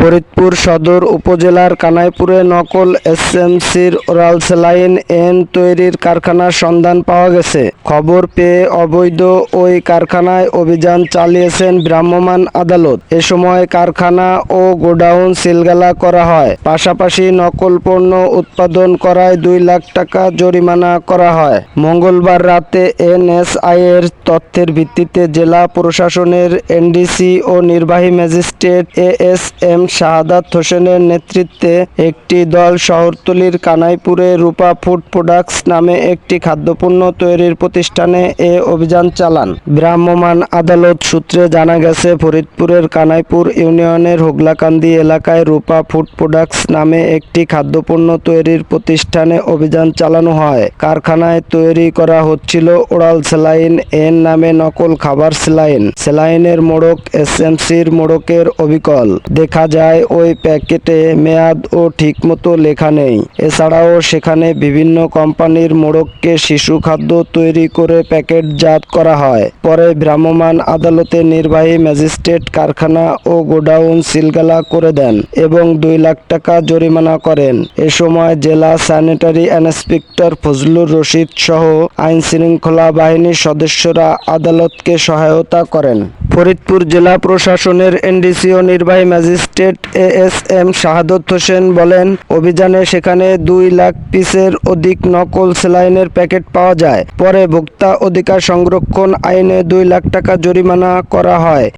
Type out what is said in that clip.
ফরিদপুর সদর উপজেলার কানাইপুরে নকল এসএমসির ওরাল স্যালাইন এন তৈরির কারখানার সন্ধান পাওয়া গেছে। খবর পেয়ে অবৈধ ওই কারখানায় অভিযান চালিয়েছেন ভ্রাম্যমাণ আদালত। এ সময় কারখানা ও গোডাউন সিলগালা করা হয়। পাশাপাশি নকল পণ্য উৎপাদন করায় দুই লাখ টাকা জরিমানা করা হয়। মঙ্গলবার রাতে এনএসআই এর তথ্যের ভিত্তিতে জেলা প্রশাসনের এনডিসি ও নির্বাহী magistrate A S M Shahadat হোসেনের নেতৃত্বে একটি দল শহরতলির কানাইপুরে রূপা ফুড প্রোডাক্টস নামে একটি খাদ্যপণ্য তৈরির প্রতিষ্ঠানে এ অভিযান চালান। ভ্রাম্যমাণ আদালত সূত্রে জানা গেছে, ফরিদপুরের কানাইপুর ইউনিয়নের হোগলাকান্দি এলাকায় রূপা ফুড প্রোডাক্টস নামে একটি খাদ্যপণ্য তৈরির প্রতিষ্ঠানে অভিযান চালানো হয়। কারখানায় তৈরি করা হচ্ছিল ওরাল স্যালাইন এন নামে নকল খাবার স্যালাইন। স্যালাইনের মোড়ক এসএমসির মোড়কের অবিকল। দেখা যায় ওই প্যাকেটে মেয়াদ ও ঠিকমতো লেখা নেই। এছাড়াও সেখানে বিভিন্ন কোম্পানির মোড়ককে শিশু খাদ্য তৈরি করে প্যাকেটজাত করা হয়। পরে ভ্রাম্যমাণ আদালতে নির্বাহী ম্যাজিস্ট্রেট কারখানা ও গোডাউন সিলগালা করে দেন এবং দুই লাখ টাকা জরিমানা করেন। এ সময় জেলা স্যানিটারি ইন্সপেক্টর ফজলুর রশিদ সহ আইন শৃঙ্খলা বাহিনীর সদস্যরা আদালতকে সহায়তা করেন। ফরিদপুর জেলা প্রশাসনের এনডিসি ও নির্বাহী magistrate A S M Shahadat Hossain বলেন, অভিযানে সেখানে দুই লাখ পিসের অধিক নকল সেলাইনের প্যাকেট পাওয়া যায়। পরে ভোক্তা অধিকার সংরক্ষণ আইনে দুই লাখ টাকা জরিমানা করা হয়।